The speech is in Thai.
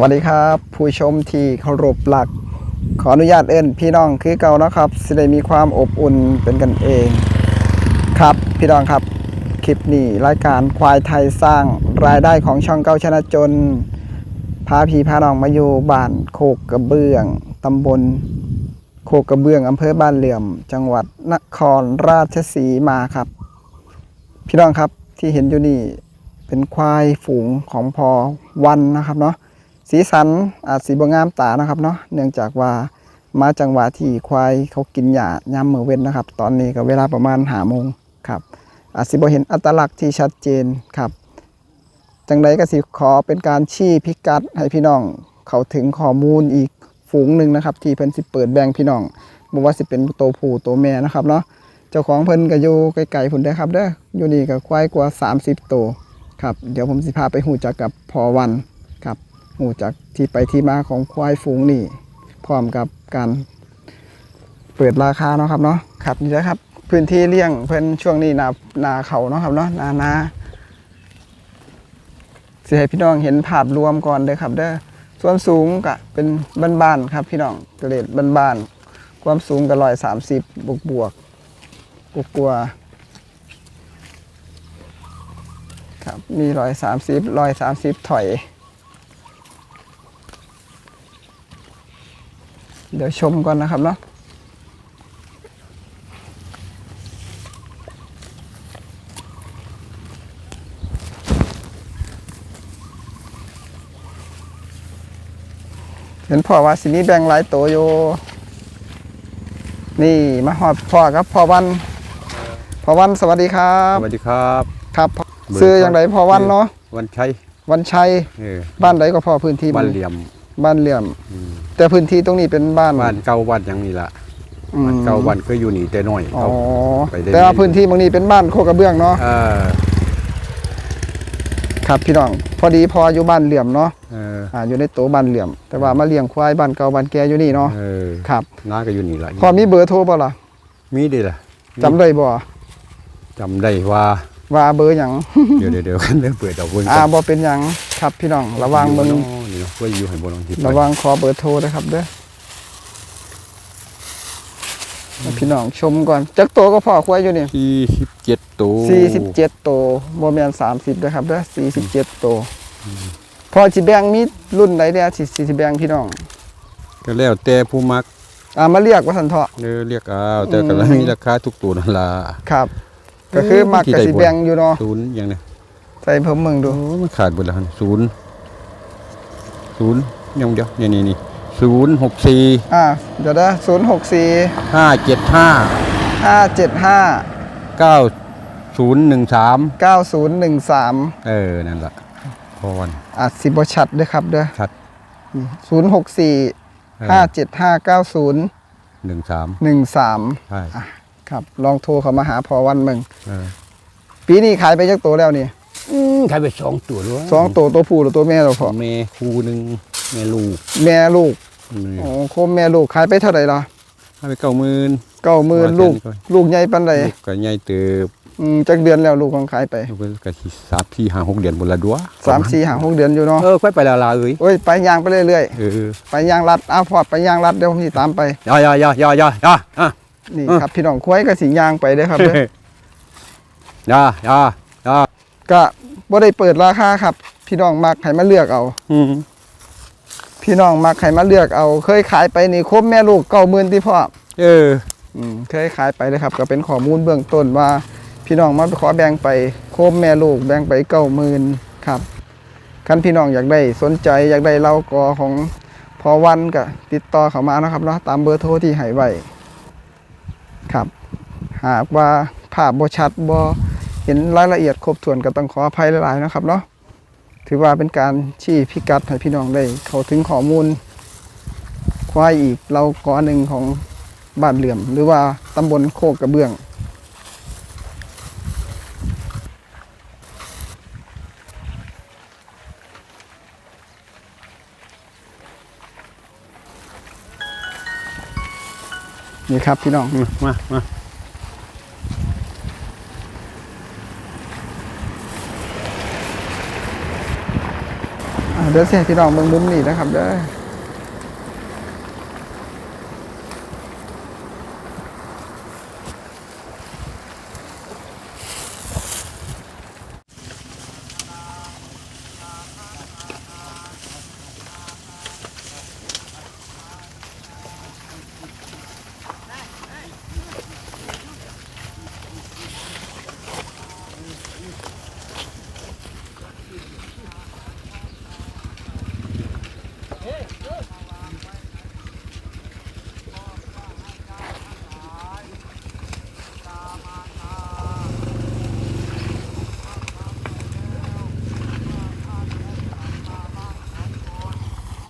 วัสดีครับ ผู้ชมที่เคารพหลัก ขออนุญาตเอิ้นพี่น้องคือเก่านะครับสิได้มีความอบอุ่นเป็นกันเอง ครับพี่น้องครับคลิปนี้รายการควายไทยสร้างรายได้ของช่องเก้าชนะจน พาพี่พาน้องมาอยู่บ้านโคกกระเบื้องตำบล โคกกระเบื้องอำเภอบ้านเหลื่อม จังหวัดนครราชสีมาครับ พี่น้องครับที่เห็นอยู่นี่เป็นควายฝูงของพอวันนะครับเนาะ สีสันอาจสีบงามตานะครับเนาะเนื่องจากว่ามาจังหวะที่ควายเขากินหญ้ายามมือเว้นนะครับ ตอนนี้ก็เวลาประมาณหาโมงครับอาจสิบเห็นอัตลักษณ์ที่ชัดเจนครับ จังไดก็สิขอเป็นการชี้พิกัดให้พี่น้อง เขาถึงข้อมูลอีกฝูงหนึ่งนะครับ ที่เพิ่นสิเปิดแบ่งพี่น้องบ่ว่าสิเป็นตัวผู้ตัวแม่นะครับเนาะเจ้าของเพิ่นก็อยู่ไกลๆพุ่นเด้ครับเด้ออยู่นี่ก็ควายกว่า 30 ตัวครับเดี๋ยวผมสิพาไปหูจักกับพอวัน หูจักที่ไปที่มาของควายฝูงนี่ พร้อมกับการเปิดราคาเนาะครับเนาะครับนี่นะครับ พื้นที่เลี้ยงเพิ่นช่วงนี้นานาเขาเนาะครับเนาะนานาสิให้พี่น้องเห็นภาพรวมก่อนเด้อครับ เด้อส่วนสูงก็เป็นบ้านๆครับ พี่น้องเกรดบ้านๆความสูงก็ร้อยสามสิบบวกบวกกกลัวครับมีร้อยสามสิบร้อยสามสิบถอย เดี๋ยวชมก่อนนะครับเนาะเห็นพ่อว่าสินี้แบ่งหลายโตวอยู่ นี่มาหอดพ่อครับพ่อวันพ่อวันสวัสดีครัสบวัสดีครับครับเบอร์ซื้ออย่างไรพ่อวันเนาะวันชัยวันชัย เออบ้านใดก็พอพื้นที่บ้านเหลี่ยม บ้านเหลี่ยมอืมแต่พื้นที่ตรงนี้เป็นบ้านบ้านเก่าบ้านหยังนี่ละอืมบ้านเก่าบ้านก็อยู่นี่แต่น้อยอ๋อเก่าไปได้แต่ว่าพื้นที่บางนี้เป็นบ้านโคกระเบื้องเนาะเออครับพี่น้องพอดีพออยู่บ้านเหลี่ยมเนาะเอออ่าอยู่ในโตบ้านเหลี่ยม แต่ว่ามาเลี้ยงควายบ้านเก่าบ้านแก่อยู่นี่เนาะเออครับน้าก็อยู่นี่ละพอมีเบอร์โทรบ่ล่ะมีดีล่ะจำได้บ่จำได้ว่าว่าเบอร์หยังเดี๋ยวเดี๋ยวเดี๋ยวกันเริ่มเปิดเอาเพิ่นอ่าบ่เป็นหยัง ครับพี่น้องระวังเบิ่งนี่เนาะเพื่ออยู่ให้บ่ลองหยิบระวังขอเบอร์โทรนะครับเด้อให้พี่น้องชมก่อนจักโตก็พอควายอยู่นี่ที่สิบเจ็ดตัว47โตบ่แม่น30นะครับเด้อ47โตพอสิแบ่งมีรุ่นใดเนี่ยสิสิแบ่งพี่น้องก็แล้วแต่ผู้มักอ่ามาเรียกว่าสันเถาะเด้อเรียกเอาแต่ก็อืมมีราคาทุกตัวนั่นล่ะครับ ก็คือมักที่กะใดสิบ่แบ่งอยู่เนาะศูนย์อย่างเนี้ ใส่เพิ่มมึงดูโอ้มันขาดหมดแล้วหั่นศูนย์ศูนย์ยังเดียวนี่นี่นี่ศูนย์หกสี่อ่าเดี๋ยวนะศูนย์หกสี่ห้าเจ็ดห้าห้าเจ็ดห้าเก้าศูนย์หนึ่งสามเก้าศูนย์หนึ่งสามเออ นั่นแหละพอวันอาจสิบชัดเด้วยครับเด้อชัดศูนย์หกสี่ห้าเจ็ดห้าเก้าศูนย์หนึ่งสามหนึ่งสามใช่ครับ ลองโทรเขามาหาพอวันมึงเออปีนี้ขายไปจักตัวแล้วนี่อืม ขายไปสองตัวด้วยสองตัวตัวผู้หรือตัวแม่เราพอแม่คู่หนึ่งแม่ลูก แม่ลูกนี่โอ้โคมแม่ลูกขายไปเท่าไหร่ล่ะให้ไปเก้าหมื่นเก้าหมื่นว่าลูกแค่นี้ก่อนลูกใหญ่ปันใดลูกก็ใหญ่เติบอืมจักเดือนแล้วลูกของขายไปลูกก็สิสามที่ห้าหกเดือนบนละดัวสามสี่หาหกเดือนอยู่เนาะเออค่อยไปและลาเอ้ยโอ้ยไปยางไปเรื่อยๆเออไปยางรัดอ้าวพอดไปยางรัดเดี๋ยวผมสิตามไปย่อย่อย่อย่อย่อย่ออะนี่เออครับพี่น้องควายก็สิยางไปเด้อครับเด้อย่อย่อย่อก็ บ่ได้เปิดราคาครับ พี่น้องมักให้มาเลือกเอา อืมพี่น้องมักให้มาเลือกเอา เคยขายไปนี่ครบแม่ลูก90,000ที่พ่อเออ อืมเคยขายไปเลยครับ ก็เป็นข้อมูลเบื้องต้นว่า พี่น้องมาขอแบ่งไปครบแม่ลูกแบ่งไป90,000ครับคันพี่น้องอยากได้สนใจอยากได้เล่ากอของพอวันก็ติดต่อเขามานะครับเนาะตามเบอร์โทรที่ให้ไว้ครับ หากว่าภาพบ่ชัดบ่ เห็นรายละเอียดครบถ้วนก็ต้องขออภัยหลายๆนะครับเนาะถือว่าเป็นการชี้พิกัดให้พี่น้องได้เข้าถึงข้อมูล ควายอีกเรากอหนึ่งของบ้านเหลื่อม หรือว่าตำบลโคกกระเบื้อง นี่ครับพี่น้องมามามา อ่า เดี๋ยวเสียพี่น้องเบิ่งมุมนี้นะครับเด้อ